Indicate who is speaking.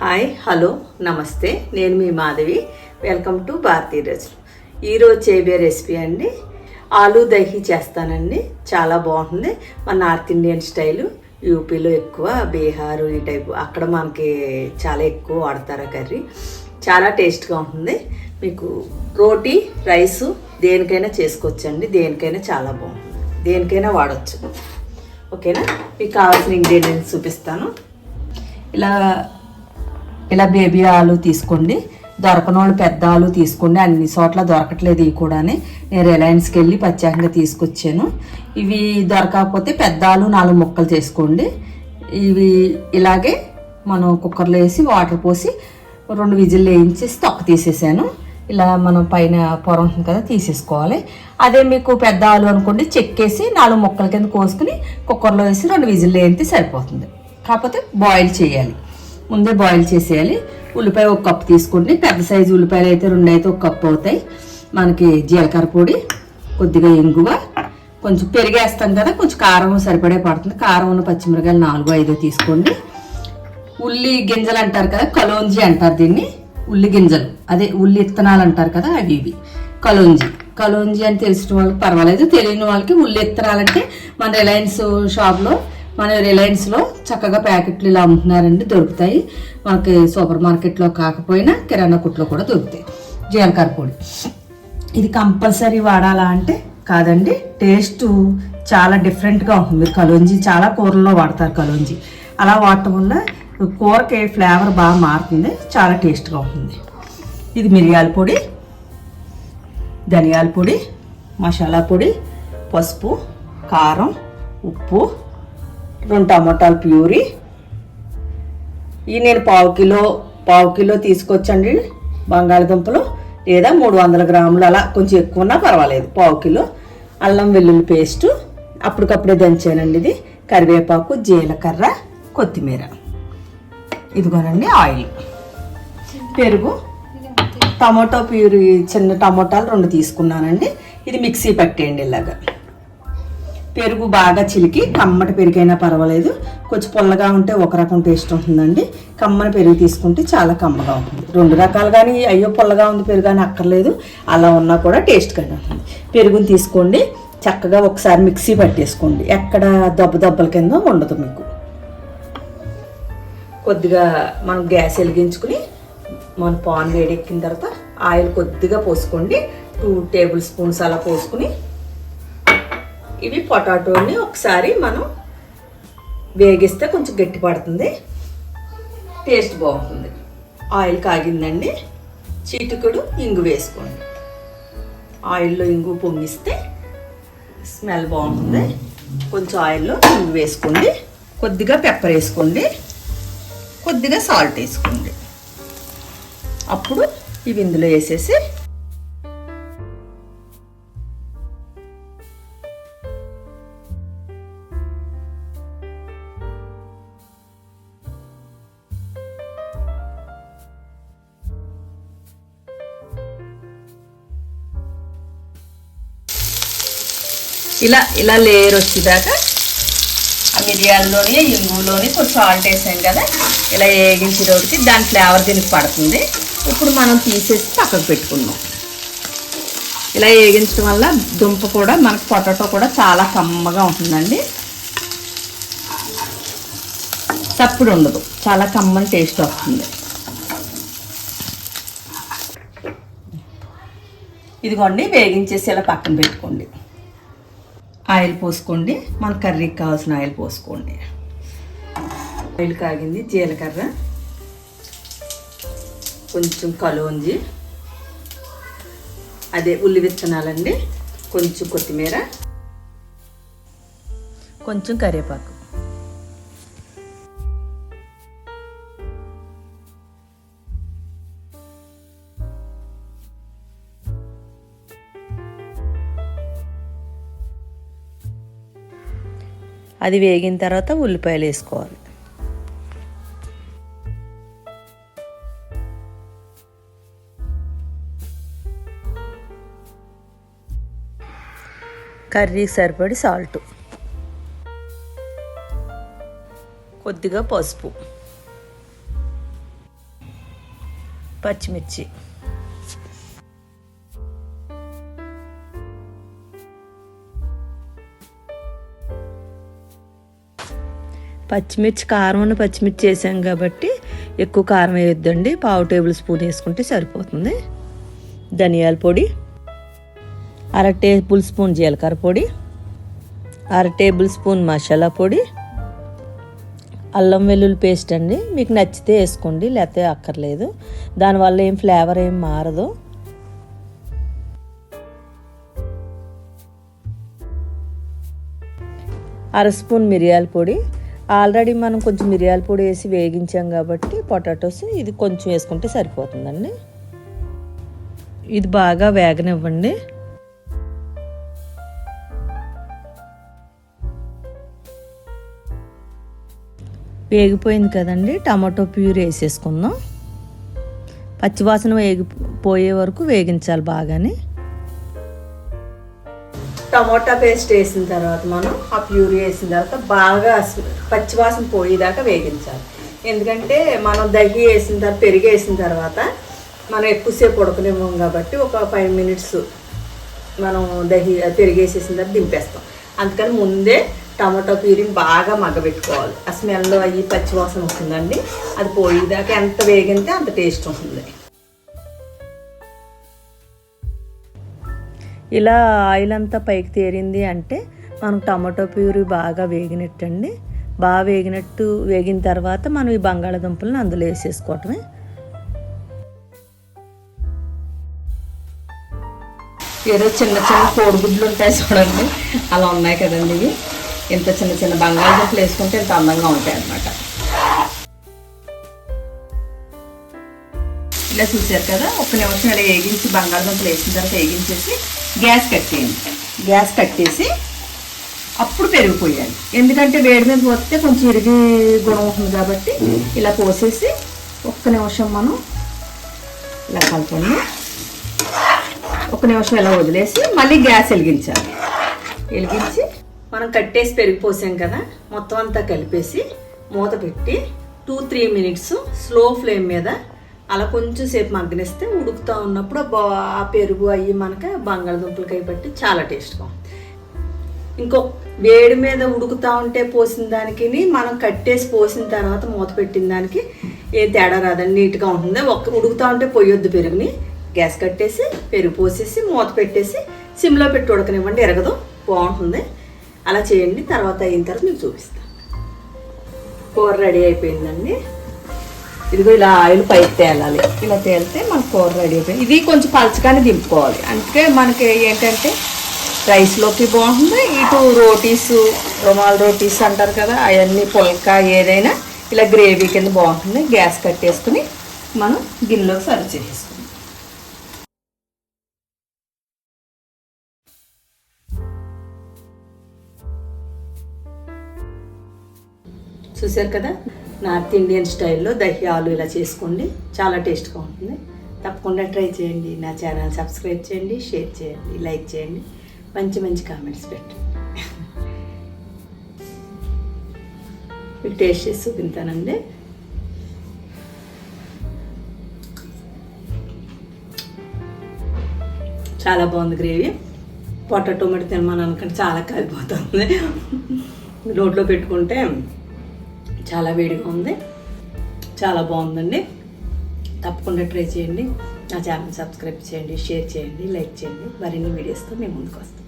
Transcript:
Speaker 1: Hi hello నమస్తే. నేను మీ మాధవి. వెల్కమ్ టు భారతీయ రుచులు ఈరోజు చేయబే రెసిపీ అండి. ఆలూ దహి చేస్తానండి. చాలా బాగుంటుంది. మన నార్త్ ఇండియన్ స్టైలు. యూపీలో ఎక్కువ బీహారు ఈ టైపు. అక్కడ మనకి చాలా ఎక్కువ వాడతారు కర్రీ. చాలా టేస్ట్గా ఉంటుంది. మీకు రోటీ రైసు దేనికైనా చేసుకోవచ్చండి. దేనికైనా చాలా బాగుంటుంది. దేనికైనా వాడచ్చు. ఓకేనా? మీకు కావాల్సిన ఇంగ్రీడియంట్స్ చూపిస్తాను. ఇలా ఇలా బేబీ ఆలు తీసుకోండి. దొరకనోళ్ళు పెద్ద ఆలు తీసుకోండి. అన్ని చోట్ల దొరకట్లేదు ఇవి కూడాని. నేను రిలయన్స్కి వెళ్ళి ప్రత్యేకంగా తీసుకొచ్చాను. ఇవి దొరకకపోతే పెద్ద ఆలు నాలుగు ముక్కలు చేసుకోండి. ఇవి ఇలాగే మనం కుక్కర్లో వేసి వాటర్ పోసి రెండు విజిల్ వేయించేసి తొక్క తీసేసాను. ఇలా మనం పైన పొర ఉంటుంది కదా తీసేసుకోవాలి. అదే మీకు పెద్ద ఆలు అనుకోండి చెక్కేసి నాలుగు ముక్కల కింద కోసుకుని కుక్కర్లో వేసి రెండు విజిల్ వేయించి సరిపోతుంది. కాకపోతే బాయిల్ చేయాలి. ముందే బాయిల్ చేసేయాలి. ఉల్లిపాయ ఒక కప్పు తీసుకోండి పెద్ద సైజు ఉల్లిపాయలు అయితే రెండు అయితే ఒక కప్పు అవుతాయి. మనకి జీలకర్ర పొడి కొద్దిగా ఇంగువ కొంచెం పెరిగేస్తాం కదా కొంచెం కారం సరిపడే పడుతుంది. కారం ఉన్న పచ్చిమిరకాయలు నాలుగు ఐదు తీసుకోండి. ఉల్లి గింజలు అంటారు కదా కలోంజి అంటారు దీన్ని. ఉల్లి గింజలు. అదే ఉల్లి ఇత్తనాలు అంటారు కదా అవి ఇవి. కలోంజి. కలోంజి అని తెలిసిన వాళ్ళకి పర్వాలేదు. తెలియని వాళ్ళకి ఉల్లి ఇత్తనాలంటే మన రిలయన్స్ షాప్లో మన రిలయన్స్లో చక్కగా ప్యాకెట్లు ఇలా అమ్ముతున్నారండి దొరుకుతాయి. మనకి సూపర్ మార్కెట్లో కాకపోయినా కిరాణా కుట్లో కూడా దొరుకుతాయి. జీలకర్ర పొడి. ఇది కంపల్సరీ వాడాలా అంటే కాదండి టేస్ట్ చాలా డిఫరెంట్గా ఉంటుంది. మీరు చాలా కూరల్లో వాడతారు కలోంజి. అలా వాడటం వల్ల కూరకి ఫ్లేవర్ బాగా మారుతుంది చాలా టేస్ట్గా ఉంటుంది. ఇది మిరియాల పొడి ధనియాల పొడి మసాలా పొడి పసుపు కారం ఉప్పు రెండు టమాటాలు ప్యూరీ. ఈ నేను పావు కిలో పావు కిలో తీసుకొచ్చండి బంగాళదుంపలు. లేదా మూడు వందల గ్రాములు అలా కొంచెం ఎక్కువ ఉన్నా పర్వాలేదు పావు కిలో. అల్లం వెల్లుల్లి పేస్ట్. అప్పటికప్పుడే దంచానండి ఇది. కరివేపాకు జీలకర్ర కొత్తిమీర. ఇదిగోనండి ఆయిల్. పెరుగు. టమాటో ప్యూరీ చిన్న టమాటాలు రెండు తీసుకున్నానండి. ఇది మిక్సీ పట్టేయండి ఇలాగా. పెరుగు బాగా చిలికి కమ్మటి పెరుగైనా పర్వాలేదు. కొంచెం పుల్లగా ఉంటే ఒక రకం టేస్ట్ ఉంటుందండి. కమ్మని పెరుగు తీసుకుంటే చాలా కమ్మగా ఉంటుంది. రెండు రకాలు కానీ అయ్యో పుల్లగా ఉంది పెరుగు అని అక్కర్లేదు. అలా ఉన్నా కూడా టేస్ట్గానే ఉంటుంది పెరుగుని తీసుకోండి. చక్కగా ఒకసారి మిక్సీ పట్టేసుకోండి. ఎక్కడ దెబ్బ దెబ్బల కింద ఉండదు మీకు. కొద్దిగా మనం గ్యాస్ వెలిగించుకుని మన పాన్ వేడెక్కిన తర్వాత ఆయిల్ కొద్దిగా పోసుకోండి. టూ టేబుల్ స్పూన్స్ అలా పోసుకుని ఇవి పొటాటోని ఒకసారి మనం వేగిస్తే కొంచెం గట్టి పడుతుంది. టేస్ట్ బాగుంటుంది. ఆయిల్ కాగిందండి. చీటుకుడు ఇంగు వేసుకోండి. ఆయిల్లో ఇంగు పొంగిస్తే స్మెల్ బాగుంటుంది. కొంచెం ఆయిల్లో ఇంగు వేసుకోండి. కొద్దిగా పెప్పర్ వేసుకోండి. కొద్దిగా సాల్ట్ వేసుకోండి. అప్పుడు ఇవి ఇందులో వేసేసి ఇలా ఇలా లేయర్ వచ్చేదాకా ఆ మిరియాల్లోని ఇంగులోని కొంచెం సాల్ట్ వేసాం కదా ఇలా వేగించేటోడికి దాని ఫ్లేవర్ దీనికి పడుతుంది. ఇప్పుడు మనం తీసేసి పక్కకు పెట్టుకుందాం. ఇలా వేగించడం వల్ల దుంప కూడా మనకు పొటాటో కూడా చాలా కమ్మగా ఉంటుందండి. తప్పుడు ఉండదు చాలా కమ్మని టేస్ట్ వస్తుంది. ఇదిగోండి వేగించేసి ఇలా పక్కన పెట్టుకోండి. ఆయిల్ పోసుకోండి. మన కర్రీకి కావాల్సిన ఆయిల్ పోసుకోండి. ఆయిల్ కాగింది జీలకర్ర. కొంచెం కలోంజి అదే ఉల్లి విత్తనాలండి. కొంచెం కొత్తిమీర. కొంచెం కరివేపాకు. అది వేగిన తర్వాత ఉల్లిపాయలు వేసుకోవాలి. కర్రీకి సరిపడి సాల్ట్. కొద్దిగా పసుపు. పచ్చిమిర్చి. పచ్చిమిర్చి కారం ఉన్న పచ్చిమిర్చి వేసాం కాబట్టి ఎక్కువ కారం వేయొద్దండి. పావు టేబుల్ స్పూన్ వేసుకుంటే సరిపోతుంది. ధనియాల పొడి అర టేబుల్ స్పూన్ జీలకర్ర పొడి అర టేబుల్ స్పూన్ మసాలా పొడి అల్లం వెల్లుల్లి పేస్ట్ అండి. మీకు నచ్చితే వేసుకోండి లేకపోతే అక్కర్లేదు. దానివల్ల ఏం ఫ్లేవర్ ఏం మారదు. అర స్పూన్ మిరియాల పొడి ఆల్రెడీ మనం కొంచెం మిరియాల పొడి వేసి వేగించాం కాబట్టి పొటాటోస్ ఇది కొంచెం వేసుకుంటే సరిపోతుందండి. ఇది బాగా వేగనివ్వండి. వేగిపోయింది కదండి టమాటో ప్యూర్ వేసేసుకుందాం. పచ్చివాసన వేగి పోయే వరకు వేగించాలి బాగానే. టమోటా పేస్ట్ వేసిన తర్వాత మనం ఆ ప్యూరీ వేసిన తర్వాత బాగా పచ్చివాసన పోయేదాకా వేగించాలి. ఎందుకంటే మనం దహి వేసిన తర్వాత పెరిగి వేసిన తర్వాత మనం ఎక్కువసేపు ఉడకనివ్వం కాబట్టి ఒక ఫైవ్ మినిట్స్ మనం దహి పెరిగి వేసేసిన తర్వాత దింపేస్తాం. అందుకని ముందే టమాటో ప్యూరిని బాగా మగ్గబెట్టుకోవాలి. ఆ స్మెల్ అయ్యి పచ్చివాసన వస్తుందండి. అది పోయేదాకా ఎంత వేగితే అంత టేస్ట్ ఉంటుంది. ఇలా ఆయిల్ అంతా పైకి తేరింది అంటే మనం టమాటో ప్యూరీ బాగా వేగినట్టండి. బాగా వేగినట్టు వేగిన తర్వాత మనం ఈ బంగాళాదుంపలను అందులో వేసేసుకోవటమే. ఏదో చిన్న చిన్న కోడిగుడ్లు ఉంటాయి చూడండి. అలా ఉన్నాయి కదండి ఇవి. ఇంత చిన్న చిన్న బంగాళదుంపలు వేసుకుంటే ఇంత అందంగా ఉంటాయి అన్నమాట ఇలా చూసారు కదా? ఒక నిమిషం ఇలా వేగించి బంగాళదుంపలు వేసిన తర్వాత వేగించేసి గ్యాస్ కట్టేయండి గ్యాస్ కట్టేసి అప్పుడు పెరిగిపోయాలి ఎందుకంటే వేడి మీద పోతే కొంచెం ఇరిగి గుణం ఉంటుంది కాబట్టి ఇలా పోసేసి ఒక్క నిమిషం మనం ఇలా కలపండి ఒక నిమిషం ఇలా వదిలేసి మళ్ళీ గ్యాస్ వెలిగించాలి. వెలిగించి మనం కట్టేసి పెరిగిపోసాం కదా? మొత్తం అంతా కలిపేసి మూత పెట్టి two three minutes slow flame మీద అలా కొంచెం సేపు మగ్గనిస్తే ఉడుకుతూ ఉన్నప్పుడు ఆ బా- పెరుగు అయ్యి మనకి బంగాళదుంపలకాయ పట్టి చాలా టేస్ట్గా ఇంకో వేడి మీద ఉడుకుతూ ఉంటే పోసిన దానికి మనం కట్టేసి పోసిన తర్వాత మూత పెట్టిన దానికి ఏ తేడా రాదండి నీట్గా ఉంటుంది? ఒక్క ఉడుకుతూ ఉంటే పొయ్యొద్దు పెరుగుని. గ్యాస్ కట్టేసి పెరుగు పోసేసి మూత పెట్టేసి సిమ్లో పెట్టి ఉడకనివ్వండి ఎరగదు బాగుంటుంది. అలా చేయండి తర్వాత అయిన తర్వాత మీకు చూపిస్తాను కూర రెడీ అయిపోయిందండి. ఇదిగో ఇలా ఆయిల్ పైకి తేలాలి. ఇలా తేలితే మన కూర రెడీ అయిపోయింది. ఇది కొంచెం పలచగానే దింపుకోవాలి. అందుకే మనకి ఏంటంటే రైస్లోకి బాగుంటుంది ఇటు రోటీస్ రుమాల్ రోటీస్ అంటారు కదా అవన్నీ పుల్కా ఏదైనా ఇలా గ్రేవీ కింద బాగుంటుంది. గ్యాస్ కట్టేసుకుని మనం గిన్నెలో సర్వ్ చేసేసుకుందాం. చూశారు కదా? నార్త్ ఇండియన్ స్టైల్లో దహి ఆలు ఇలా చేసుకోండి. చాలా టేస్ట్గా ఉంటుంది. తప్పకుండా ట్రై చేయండి. నా ఛానల్ సబ్స్క్రైబ్ చేయండి షేర్ చేయండి లైక్ చేయండి. మంచి మంచి కామెంట్స్ పెట్టండి మీకు టేస్ట్ చేసి చూపించానండి చాలా బాగుంది గ్రేవీ. పొటాటో టొమాటో తినమని అనుకుంటే చాలా కాలిపోతుంది. రోడ్లో పెట్టుకుంటే చాలా వేడిగా ఉంది. చాలా బాగుందండి. తప్పకుండా ట్రై చేయండి. నా ఛానల్ సబ్స్క్రైబ్ చేయండి షేర్ చేయండి లైక్ చేయండి. మరిన్ని వీడియోస్తో మేము ముందుకు వస్తాం.